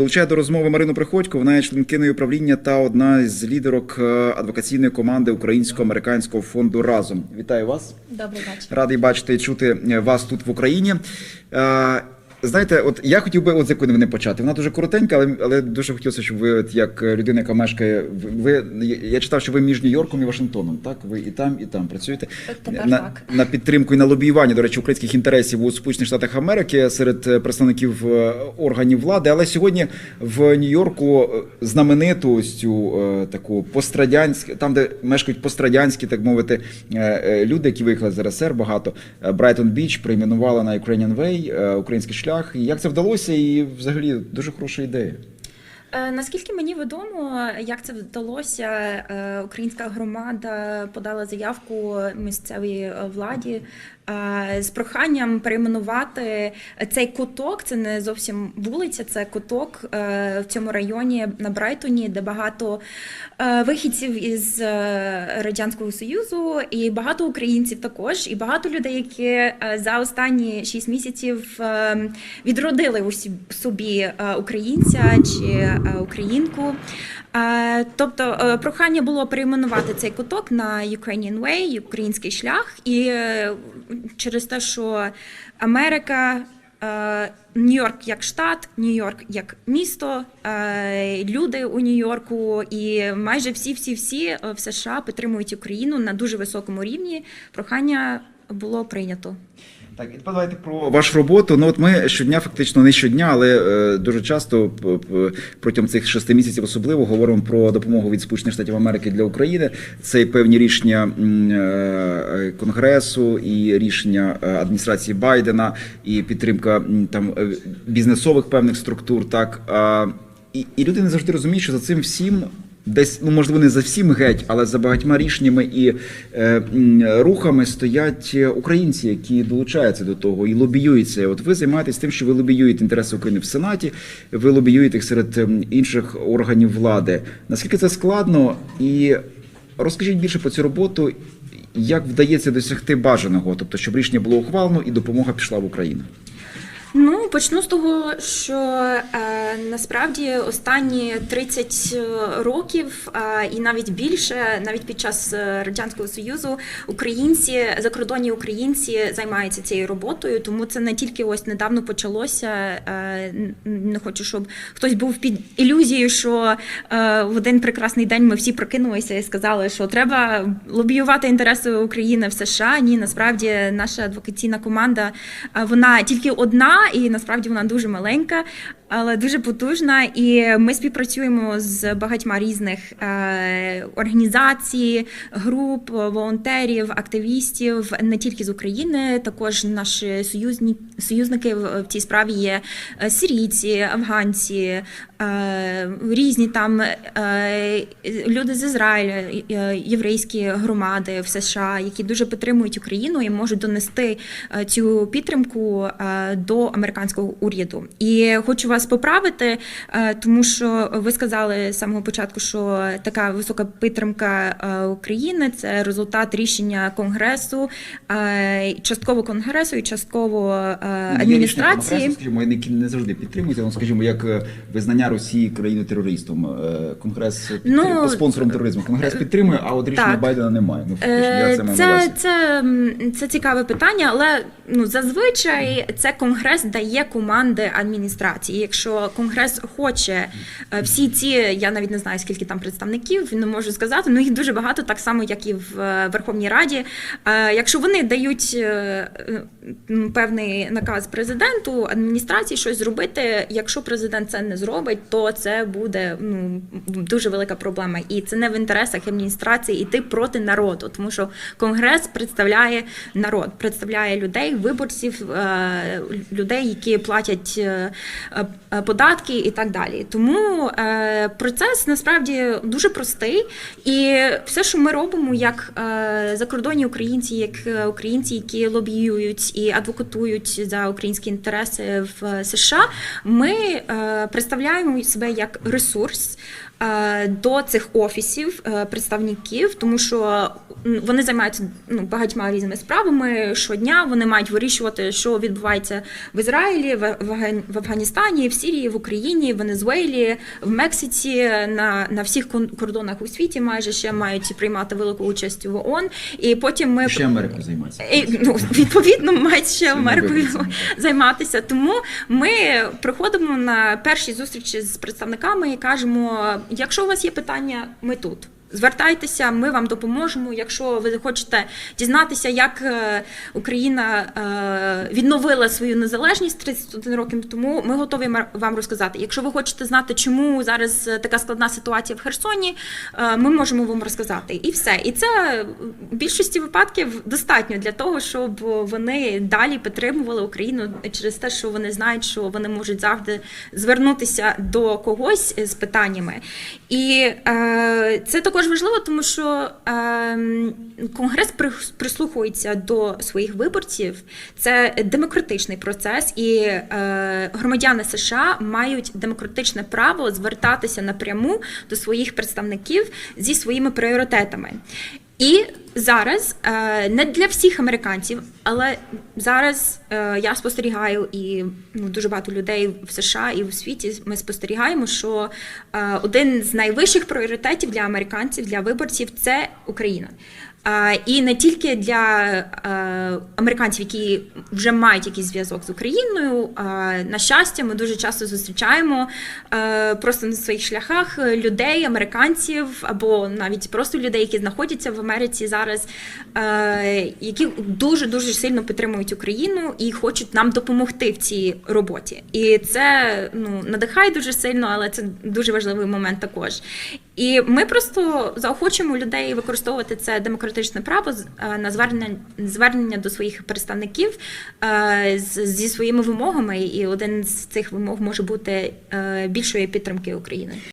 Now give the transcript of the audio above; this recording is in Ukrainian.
Долучає до розмови Марину Приходько. Вона є членкиною правління та одна з лідерок е, адвокаційної команди Українсько-американського фонду разом. Вітаю вас. Добрий вечір. Радий бачити і чути е, вас тут в Україні. Знаєте, от я хотів би от з якої новини почати. Вона дуже коротенька, але, але дуже хотілося, щоб ви, от як людина, яка мешкає, ви я читав, що ви між Нью-Йорком і Вашингтоном. Так, ви і там, і там працюєте Тепер на, так. на підтримку і на лобіювання, до речі, українських інтересів у Сполучених Штатах Америки серед е, представників е, органів влади. Але сьогодні в Нью-Йорку е, знаменитостю таку пострадянську, там, де мешкають пострадянські, так мовити, люди, які виїхали з РСР, багато Брайтон Біч прийменувала на Ukrainian Way, український шлях. І як це вдалося? І взагалі дуже хороша ідея. Е, Наскільки мені відомо, як це вдалося, е, українська громада подала заявку місцевій е, владі з проханням перейменувати цей куток. Це не зовсім вулиця, це куток в цьому районі на Брайтоні, де багато вихідців із радянського союзу, і багато українців також, і багато людей, які за останні 6 місяців е, відродили у собі українця чи українку. Е, Тобто е, прохання було перейменувати цей куток на Ukrainian Way, український шлях, і е, через те, що Америка. е, Нью-Йорк як штат, Нью-Йорк як місто, е, люди у Нью-Йорку і майже всі, всі, всі е, в США підтримують Україну на дуже високому рівні. Прохання було прийнято. Так, і тепер давайте про вашу роботу. Ну от ми щодня, фактично не щодня, але е, дуже часто протягом цих шести місяців особливо говоримо про допомогу від Сполучених Штатів Америки для України. Це і певні рішення е, Конгресу, і рішення е, адміністрації Байдена, і підтримка там е, бізнесових певних структур. Так а, і, і люди не завжди розуміють, що за цим всім. Десь, ну можливо, не за всім геть, але за багатьма рішеннями і е, рухами стоять е, українці, які долучаються до того і лобіюються. От ви займаєтесь тим, що ви лобіюєте інтереси України в Сенаті, ви лобіюєте їх серед ем, інших органів влади. Наскільки це складно? І розкажіть більше про цю роботу, як вдається досягти бажаного, тобто, щоб рішення було ухвалено і допомога пішла в Україну. Ну, почну з того, що е, насправді останні 30 років е, і навіть більше, навіть під час е, радянського союзу, українці, закордонні українці займаються цією роботою. Тому це не тільки ось недавно почалося. Е, не хочу, щоб хтось був під ілюзією, що е, в один прекрасний день ми всі прокинулися і сказали, що треба лобіювати інтереси України в США. Ні, насправді наша адвокаційна команда е, вона тільки одна, і насправді вона дуже маленька, але дуже потужна. І ми співпрацюємо з багатьма різних е, організацій, груп, волонтерів, активістів не тільки з України, також наші союзні союзники в цій справі є е, сирійці, афганці, е, різні там люди з Ізраїля, е, єврейські громади в США, які дуже підтримують Україну і можуть донести цю підтримку до американського уряду. І хочу вас поправити, е, тому що ви сказали з самого початку, що така висока підтримка е, України це результат рішення конгресу, е, частково конгресу і частково е, адміністрації. Скажімо, які не завжди підтримуються, ну, скажімо, як визнання Росії країною терористом. Конгрес Ну, спонсором тероризму. Конгрес підтримує, а от рішення так. Байдена немає. Ну фактично, я це Це, це, це цікаве питання, але ну зазвичай це конгрес дає команди адміністрації. Якщо конгрес хоче е, всі ці, я навіть не знаю скільки там представників, не можу сказати. Ну їх дуже багато, так само як і в е, Верховній Раді. Е, Якщо вони дають певний наказ президенту адміністрації щось зробити, якщо президент це не зробить, то це буде ну дуже велика проблема, і це не в інтересах адміністрації йти проти народу, тому що конгрес представляє народ, представляє людей, виборців, людей, які платять податки і так далі. Тому е, процес насправді дуже простий, і все, що ми робимо, як е, закордонні українці, як е, українці, які лобіюють і адвокатують за українські інтереси в США, ми е, представляємо себе як ресурс е, до цих офісів е, представників, тому що вони займаються ну, багатьма різними справами щодня. Вони мають вирішувати, що відбувається в Ізраїлі, в, Афганістані. В Сирії, в Україні, в Венесуелі, в Мексиці, на, на всіх кордонах у світі майже ще мають приймати велику участь в ООН. І потім ми Ще Америку займається. І, ну, відповідно, мають ще Америкою займатися. Тому ми приходимо на перші зустрічі з представниками і кажемо: якщо у вас є питання, ми тут. Звертайтеся, ми вам допоможемо. Якщо ви хочете дізнатися, як е, Україна е, відновила свою незалежність 31 років тому, ми готові вам розказати. Якщо ви хочете знати, чому зараз така складна ситуація в Херсоні, е, ми можемо вам розказати. І все. І це в більшості випадків достатньо для того, щоб вони далі підтримували Україну через те, що вони знають, що вони можуть завжди звернутися до когось з питаннями. І це також важливо, тому що е, Конгрес прислухується до своїх виборців. Це демократичний процес, і е, громадяни США мають демократичне право звертатися напряму до своїх представників зі своїми пріоритетами. І зараз е, не для всіх американців, але зараз е, я спостерігаю і ну, дуже багато людей в США і в світі. Ми спостерігаємо, що е, один з найвищих пріоритетів для американців, для виборців це Україна. І не тільки для е, американців, які вже мають якийсь зв'язок з Україною. На щастя, ми дуже часто зустрічаємо е, просто на своїх шляхах людей, американців або навіть просто людей, які знаходяться в Америці зараз, е, які дуже дуже сильно підтримують Україну і хочуть нам допомогти в цій роботі. І це ну надихає дуже сильно, але це дуже важливий момент також. І ми просто заохочуємо людей використовувати це демократичне право е, на звернення звернення до своїх представників е, зі своїми вимогами. І один з цих вимог може бути е, більшої підтримки України.